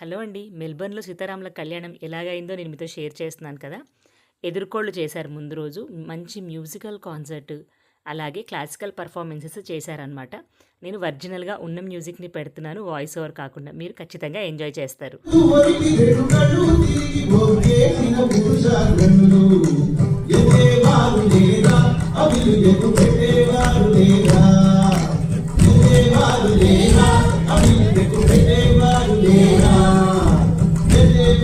Hello అండి. మెల్బర్న్లో సీతారాముల కళ్యాణం ఎలాగైందో నేను మీతో షేర్ చేస్తున్నాను కదా. ఎదుర్కోళ్ళు చేశారు ముందు రోజు. మంచి మ్యూజికల్ కాన్సర్ట్ అలాగే క్లాసికల్ పర్ఫార్మెన్సెస్ చేశారనమాట నేను ఒరిజినల్గా ఉన్న మ్యూజిక్ని పెడుతున్నాను వాయిస్ ఓవర్ కాకుండా. మీరు ఖచ్చితంగా ఎంజాయ్ చేస్తారు. ఎవరికి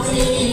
Hey.